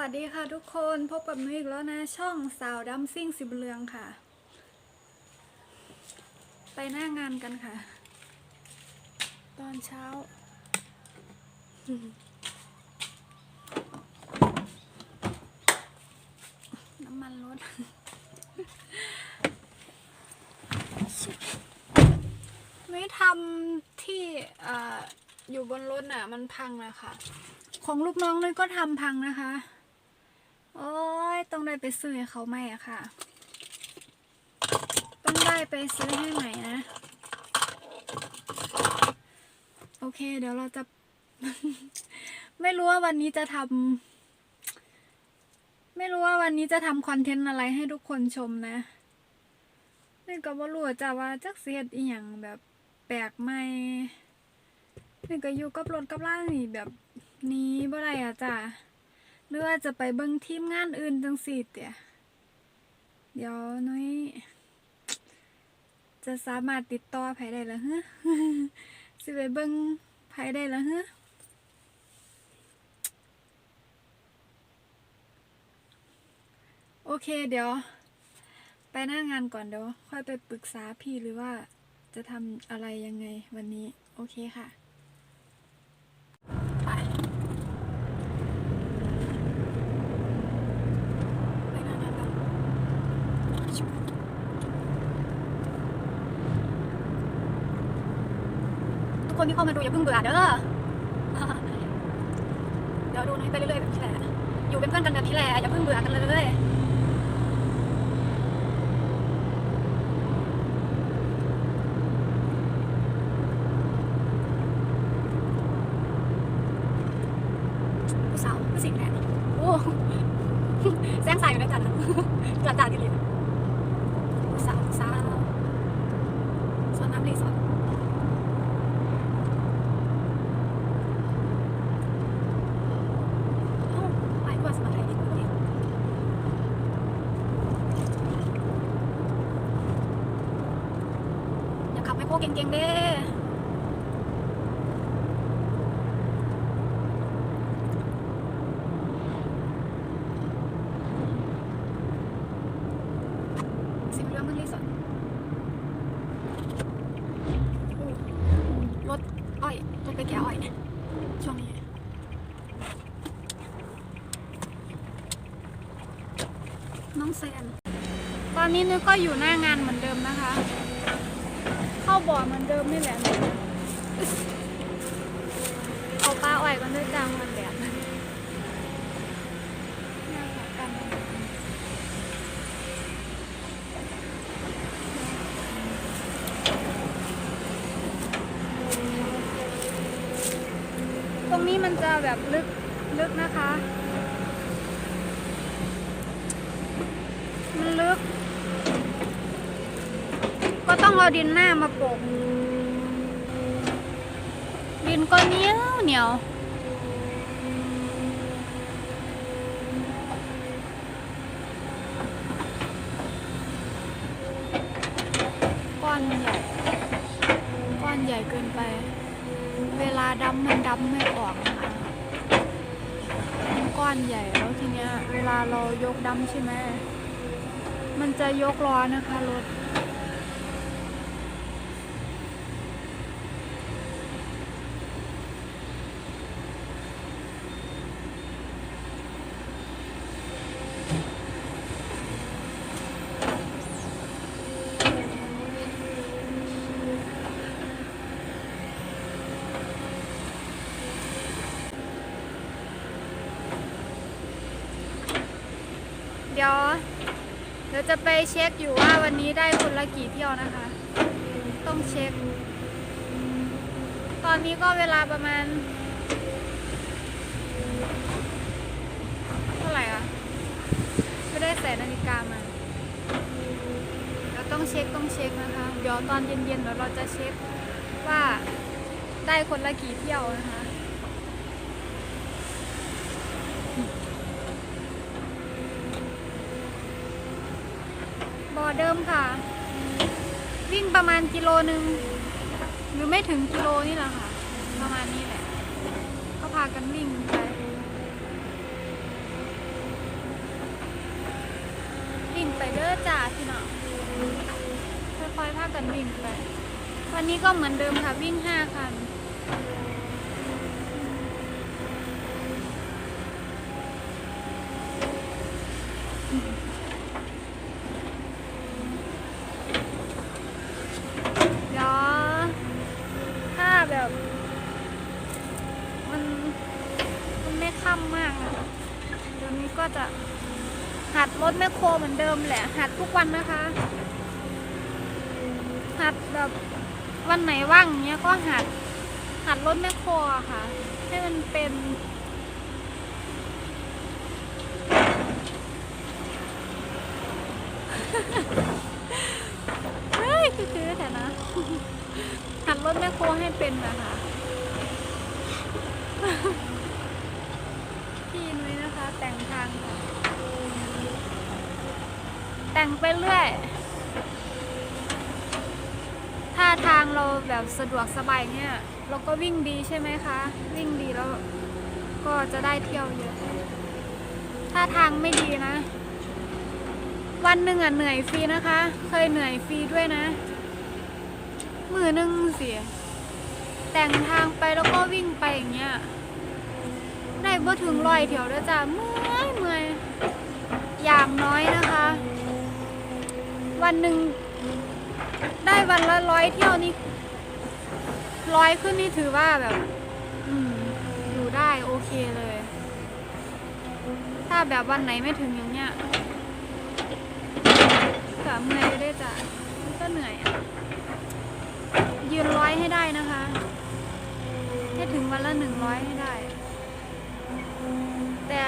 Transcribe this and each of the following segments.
วัสดีค่ะทุกคนพบกับนุ้ยอีกแล้วนะ ช่องสาวดัมซิ่งสิบเรืองค่ะ ไปหน้างานกันค่ะ ตอนเช้า น้ำมันรถไม่ทำที่เอ่ออยู่บนรถน่ะ มันพังนะคะของลูกน้องนุ้ยก็ทำพังนะคะ โอ้ยต้องได้ไปซื้อให้เขาใหม่อะค่ะ ต้องได้ไปซื้อให้ใหม่นะ โอเค เดี๋ยวเราจะ ไม่รู้ว่าวันนี้จะทำไม่รู้ว่าวันนี้จะทำคอนเทนต์อะไรให้ทุกคนชมนะนี่ก็บ่รู้จะว่าจักเสียดอีหยังแบบแปลกใหม่นี่ก็อยู่กับรถกับล่างนี่แบบนี้บ่ได้อะจ้ะ หรือว่าจะไปเบิ่งทีมงานอื่นจังสี่เตี่ยเดี๋ยวนุ้ยจะสามารถติดต่อไผได้แล้วฮะสิไปเบิ่งไผได้แล้วฮะโอเคเดี๋ยว ไปหน้างานก่อนเดี๋ยว ค่อยไปปรึกษาพี่หรือว่าจะทำอะไรยังไงวันนี้ โอเคค่ะ ไป ไปหน้างานกันทุก คนที่เข้ามาดูอย่าเพิ่งเบื่อเด้อเดี๋ยวดูให้ไปเรื่อยๆแบบนี้แหละอยู่เป็นเพื่อนกันแบบนี้แหละอย่าเพิ่งเบื่อกันเลย ผู้สาวผู้สิงแหละโอ้ แซงสายอยู่ด้วยกันนะ กระดาษดิเลยผู้สาวผู้สาวสวนน้ำรีสอร์ทเอ้าไปกว่าสมัยไทยดีกว่านี้อย่าขับให้พวก เก่งๆเด้สิบเรื่อมันรีสอร์ทรถอ้อยรถไปแก่อ้อยเนี่ยช่วงนี้น้องแซนตอนนี้นึกก็อยู่หน้างานเหมือนเดิมนะคะ เข้าบ่อเหมือนเดิมนี่แหละเอาปลาอ่อยกันด้วยจังมันแดดน่ารักันตรงนี้มันจะแบบลึกลึกนะคะ มันลึก ก็ต้อง เอาดินหน้ามาโปะดินก็เหนียวเหนียวก้อนใหญ่ก้อนใหญ่เกินไป เวลาดำมันดำไม่ออกนะคะก้อนใหญ่แล้วทีเนี้ยเวลาเรายกดำใช่ไหมมันจะยกล้อนะคะรถ เดี๋ยว เดี๋ยวจะไปเช็คอยู่ว่าวันนี้ได้คนละกี่เที่ยวนะคะ ต้องเช็ค ตอนนี้ก็เวลาประมาณ เท่าไหร่อะไม่ได้ใส่นาฬิกามาเดี๋ยวต้องเช็คต้องเช็คนะคะ เดี๋ยวตอนเย็นๆเดี๋ยวเราจะเช็คว่าได้คนละกี่เที่ยวนะคะ อเดิมค่ะ วิ่งประมาณกิโลหนึ่งหรือไม่ถึงกิโลนี่แหละค่ะ ประมาณนี้แหละ ก็พากันวิ่งไปวิ่งไปเด้อจ้าพี่น้องค่อยๆพากันวิ่งไป วันนี้ก็เหมือนเดิมค่ะวิ่งห้าคัน มือนเดิมแหละ หัดทุกวันนะคะ หัดแบบวันไหนว่างเนี้ยก็หัด หัดรถแมคโครอค่ะ ให้มันเป็นเฮ้ยคือแต่นะ หัดรถแมคโครให้เป็นนะคะพี่นุ้ยนะคะ แต่งทางค่ะ แต่งไปเรื่อยถ้าทางเราแบบสะดวกสบายเนี่ย เราก็วิ่งดีใช่ไหมคะ วิ่งดีแล้วก็จะได้เที่ยวเยอะ ถ้าทางไม่ดีนะ วันหนึ่งอะเหนื่อยฟรีนะคะ เคยเหนื่อยฟรีด้วยนะ มือหนึงเสียแต่งทางไปแล้วก็วิ่งไปอย่างเงี้ย ได้บ่ถึงรอยเที่ยวด้วยจ้ะเมื่อยเมื่อยอย่างน้อยนะคะ วันหนึ่งได้วันละร้อยเที่ยวนี่ร้อยขึ้นนี่ถือว่าแบบ อืมอยู่ได้โอเคเลย ถ้าแบบวันไหนไม่ถึงอย่างเงี้ยก็เมื่อยได้จ้ะมันก็เหนื่อยอะยืนร้อยให้ได้นะคะ ให้ถึงวันละหนึ่งร้อยให้ได้ แต่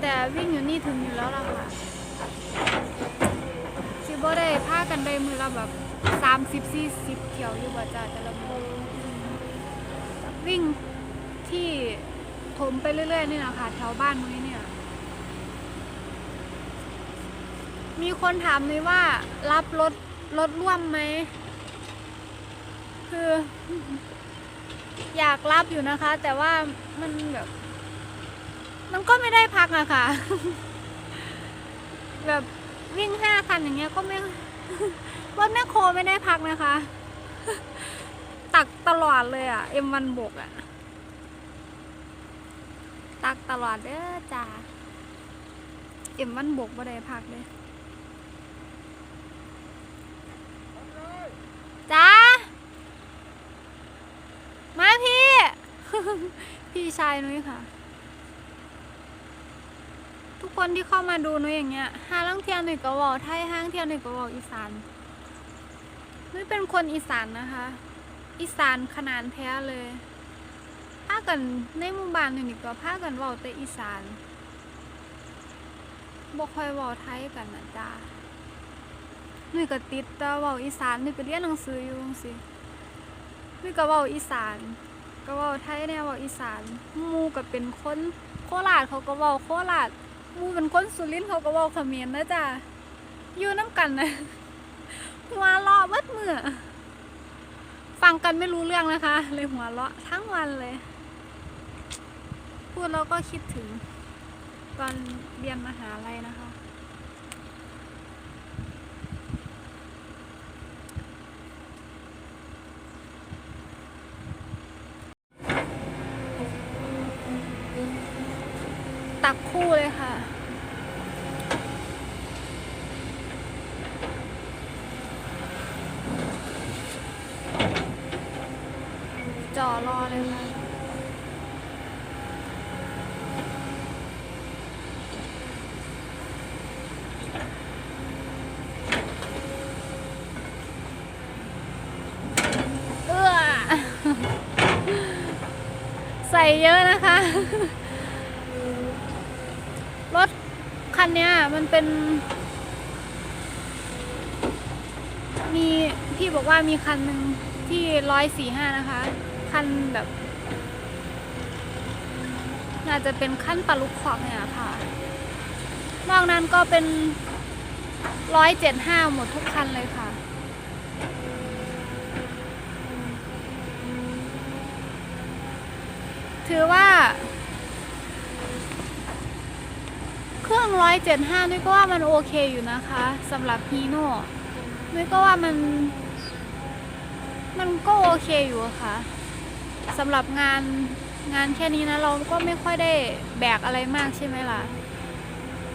แต่วิ่งอยู่นี่ถึงอยู่แล้วล่ะค่ะ บได้พากันได้มือละแบบสามสิบสี่สิบเที่ยวอยู่บ่จ้าแต่ละมือวิ่งที่ถมไปเรื่อยๆนี่นะคะแถวบ้านนุ้ยเนี่ย มีคนถามนุ้ยว่า รับรถรถร่วมไหม คือ อยากรับอยู่นะคะ แต่ว่ามันแบบ มันก็ไม่ได้พักอะค่ะ แบบ วิ่งห้าคันอย่างเงี้ยก็ไม่รถแมคโคไม่ได้พักนะคะ ตักตลอดเลยอะเอ็มวันบกอะ ตักตลอดเด้อจ้าเอ็มวันบกไม่ได้พักเลยจ้ามาพี่ พี่ชายนุ้ยค่ะ ทุกคนที่เข้ามาดูนุ้ยอย่างเงี้ยห้าลังเทียนหนึ่งก็บอกไทยห้างเทียนหนึ่งก็บอกอีสานนุ้ยเป็นคนอีสานนะคะ อีสานขนาดแท้เลยพากันในหมู่บ้านหนี่ก็พากันเว้าแต่อีสานบ่ค่อยเว้าไทยกันนะจ้านุ้ยก็ติดแต่เว้าอีสานนุ้ยก็เรียนหนังสืออยู่จังซี่นุ้ยก็เว้าอีสาน ก็เว้าไทยแน่เว้าอีสานหมู่ก็เป็นคนโคราชเขาก็เว้าโคราช มูเป็นคนสุรินเขาก็บอกเขมรนะจ๊ะอยู่น้ำกันนะหัวเราะเบิดมือฟังกันไม่รู้เรื่องนะคะ เลยหัวเราะทั้งวันเลย พูดแล้วก็คิดถึงตอนเรียนมหาลัยนะคะ ตักคู่เลยค่ะ จ่อรอเลยค่ะเอื้อใส่เยอะนะคะ รถคันเนี้ยมันเป็น มีพี่บอกว่ามีคันหนึ่งที่ร้อยสี่ห้านะคะ คันแบบน่าจะเป็นขั้นปลาลุกขวักเนี่ยค่ะ นอกนั้นก็เป็นร้อยเจ็ดห้าหมดทุกคันเลยค่ะ ถือว่า เครื่องร้อยเจ็ดห้านุ้ยก็ว่ามันโอเคอยู่นะคะสำหรับฮีโน่นุ้ยก็ว่ามัน มันก็โอเคอยู่อะค่ะ สำหรับงานงานแค่นี้นะเราก็ไม่ค่อยได้แบกอะไรมากใช่ไหมล่ะ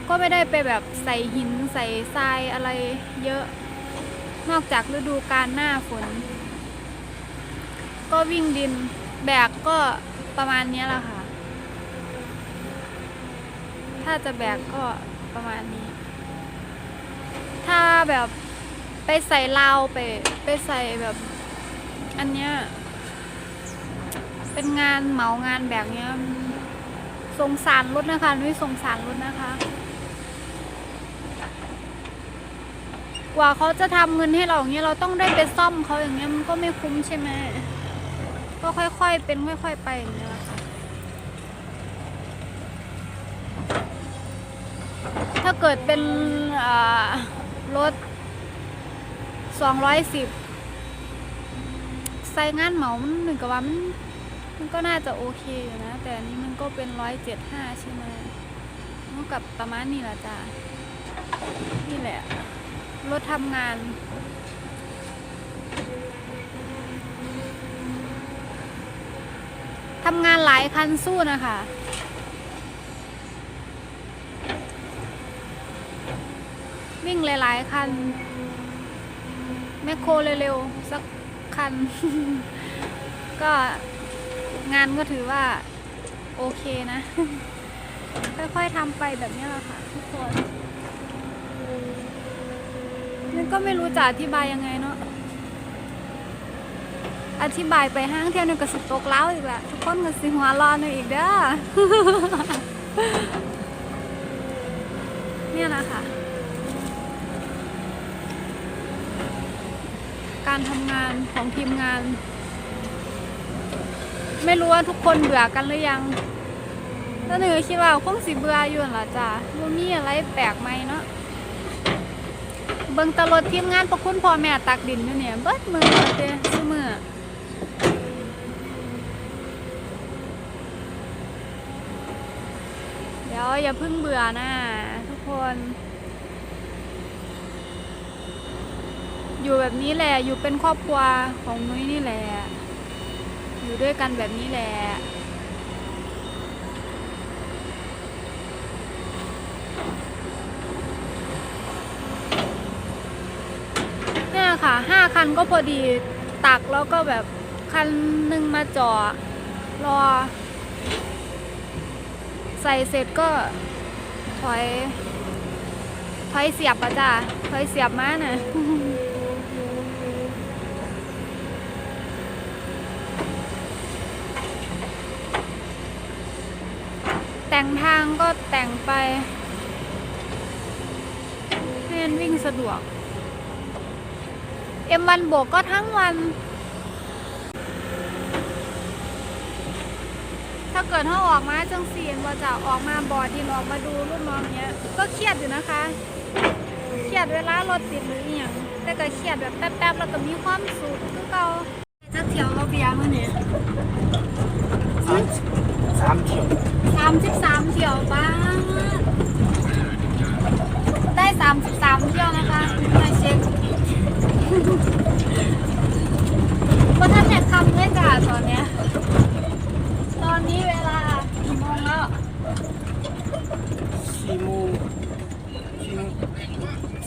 ก็ไม่ได้ไปแบบใส่หินใส่ทรายอะไรเยอะ นอกจากฤดูกาลหน้าฝน ก็วิ่งดินแบกก็ประมาณนี้แหละค่ะ ถ้าจะแบกก็ประมาณนี้ ถ้าแบบไปใส่ลาวไปไปใส่แบบ อันเนี้ย เป็นงานเหมางานแบบเนี้ยสงสารรถนะคะนุ้ยสงสารรถนะคะ กว่าเขาจะทำเงินให้เราอย่างเงี้ยเราต้องได้ไปซ่อมเขาอย่างเงี้ยมันก็ไม่คุ้มใช่ไหมก็ค่อยๆเป็นค่อยๆไปอย่างเงี้ยค่ะถ้าเกิดเป็นรถสองร้อยสิบใส่งานเหมามันหนึ่งกับว่ามัน มันก็น่าจะโอเคอยู่นะ แต่อันนี้มันก็เป็นร้อยเจ็ดห้าใช่ไหมเท่ากับประมาณนี้แหละจ้ะนี่แหละ รถทำงาน ทำงานหลายคันสู้นะคะวิ่งหลาย ๆ คัน แมคโครเร็ว ๆ สักคัน ก็ งานก็ถือว่าโอเคนะ ค่อยๆทำไปแบบนี้แหละค่ะทุกคนมันก็ไม่รู้จะอธิบายยังไงเนาะอธิบายไปห้างเที่ยวนึงก็สิตกเล้าวอีกแหละทุกคนก็สิหัวร้อนอีกเด้อเนี่ยนะคะการทำงานของทีมงาน ไม่รู้ว่าทุกคนเบื่อกันหรือยังแล้วหนูคิดว่าคงสิเบื่ออยู่นั่นล่ะจ้ะว่ามีอะไรแปลกไหมเนาะเบิ่งตลอดทีมงานประคุณพ่อแม่ตักดินอยู่เนี่ยเบิดมือเด้ซุมือเดี๋ยวอย่าเพิ่งเบื่อนะทุกคน อยู่แบบนี้แหละ อยู่เป็นครอบครัวของนุ้ยนี่แหละ อยู่ด้วยกันแบบนี้แหละเนี่ยค่ะห้าคันก็พอดีตักแล้วก็แบบคันหนึ่งมาจอดรอ ใส่เสร็จก็ถอยถอยเสียบอะจ้ะถอยเสียบมาน่ะ แต่งทางก็แต่งไปให้มันวิ่งสะดวก เอ็มวันบวกก็ทั้งวัน ถ้าเกิดถ้าออกมาจังสีนว่าจะออกมาบอดินออกมาดูรุ่นน้องเนี้ย ก็เครียดอยู่นะคะ เครียดเวลารถติดหรืออหย่างแต่ก็เครียดแบบแป๊บๆแล้วก็มีความสุขคือเก่าจะเที่ยวเราเบียร์มื่อนี้สามสามเที่ยวสามสิบสามเที่ยวบ้างได้สามสิบสามเที่ยวนะคะมาเช็คว่าท่านเนี่ยคำด้วยจ้าตอนเนี้ยตอนนี้เวลากี่โมงแล้วสี่โมง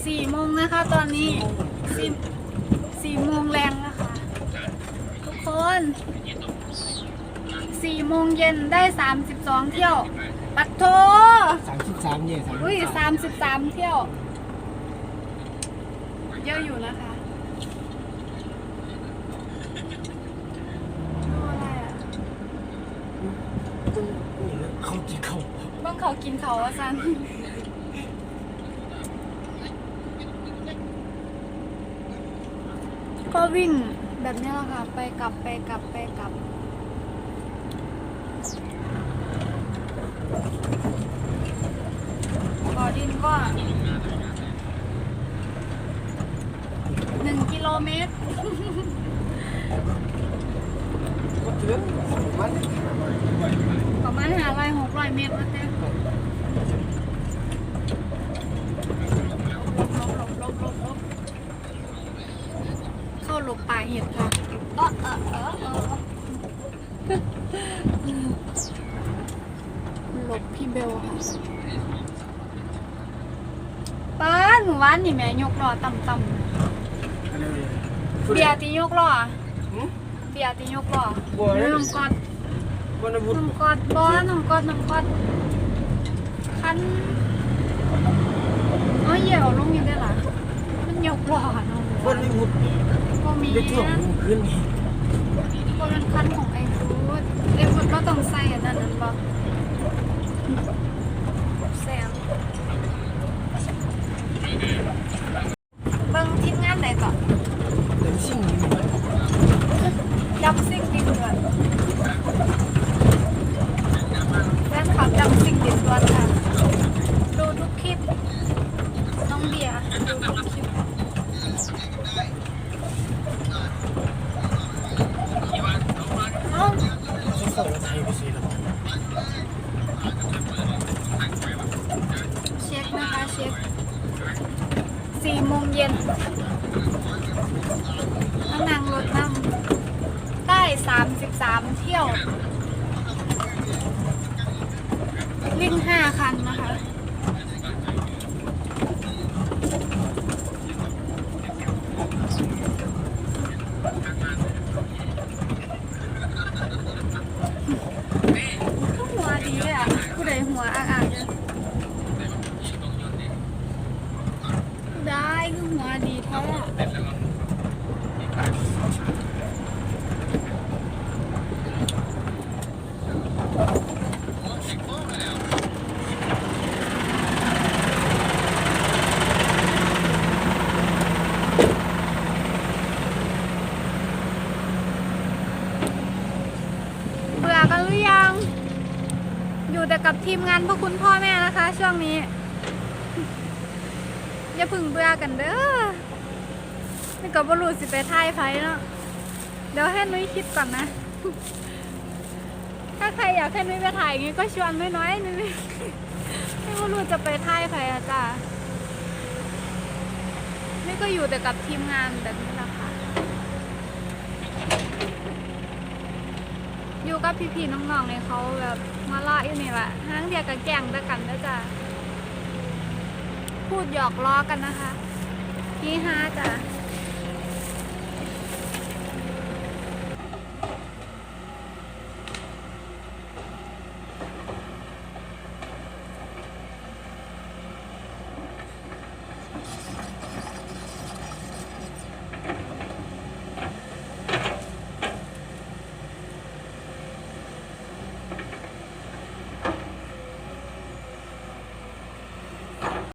สี่โมงนะคะ ตอนนี้สี่สี่โมงแรงแล้วค่ะทุกคน สี่โมงเย็นได้สามสิบสองเที่ยว ปัดโทสามสิบสามเนี่ยสามอุ้ยสามสิบสามเที่ยว เยอะอยู่นะคะดูอะไรอะเขาจะเข้าเบิ่งเขากินเขาอะซันก็วิ่งแบบนี้แหละค่ะ ไปกลับไปกลับไปกลับ บ่อดิน ก็หนึ่งกิโลเมตรก็เถื่อนมันประมาณหาไรหกร้อยเมตรว่าเต้ อิดค่ะ เออเออเออเออ หลบพี่เบลค่ะป้าหนูว่านี่แม่ยกล้อต่ำอะไรเลยๆเบียร์ตียกล้อหืมเบียร์ตียกล้อบัวเลยน้องกอดบัวนาบุตรน้องกอดบอน้องกอดน้องกอดคันเอ้ยเหี่ยวลงยังได้หรอมันยกล้อน้องบัวนาบุตรก็มีได้ท่วมขึ้นนี่ก็เป็นคันของไอ้ฟูดไอ้ฟูดก็ต้องใส่อันนั้นนั่นบ่แซมเบิ่งทีมงานไหนก่อน เดี๋ยวสิ่งนี้ไว้ จำสิ่งดีด่วนแฟนคลับจำสิ่งดีด่วนค่ะ ดูทุกคลิป น้องเบียร์ดูทุกคลิปเอ้า เขาส่งไทยไปสิแล้ว เช็คนะคะเช็คสี่โมงเย็นมานั่งรถนั่งได้สามสิบสามเที่ยว วิ่งห้าคันนะคะ หัวดีเลยอะผู้ใดหัวอ่างๆเนี่ยได้คือหัวดีแท้อะเบื่อกันหรือยัง อยู่แต่กับทีมงานพวกคุณพ่อแม่นะคะ ช่วงนี้ อย่าพึ่งเบื่อกันเด้อนี่ก็บรูสิไปท่ายไฟเนาะเดี๋ยวให้นุ้ยคิดก่อนนะ ถ้าใครอยากให้นุ้ยไปถ่ายอย่างงี้ก็ชวนนุ้ยน้อยๆนุ้ยไม่รู้จะไปท่ายไฟอะจ้านี่ก็อยู่แต่กับทีมงานแบบนี้แหละค่ะ อยู่กับพี่ๆน้องๆเนี่ยเขาแบบ มาล่าอยู่นี่แหละห้างเดียวกับแก่งด้วยกันด้วยจ้ะพูดหยอกล้อกันนะคะพี่ฮาจ้ะ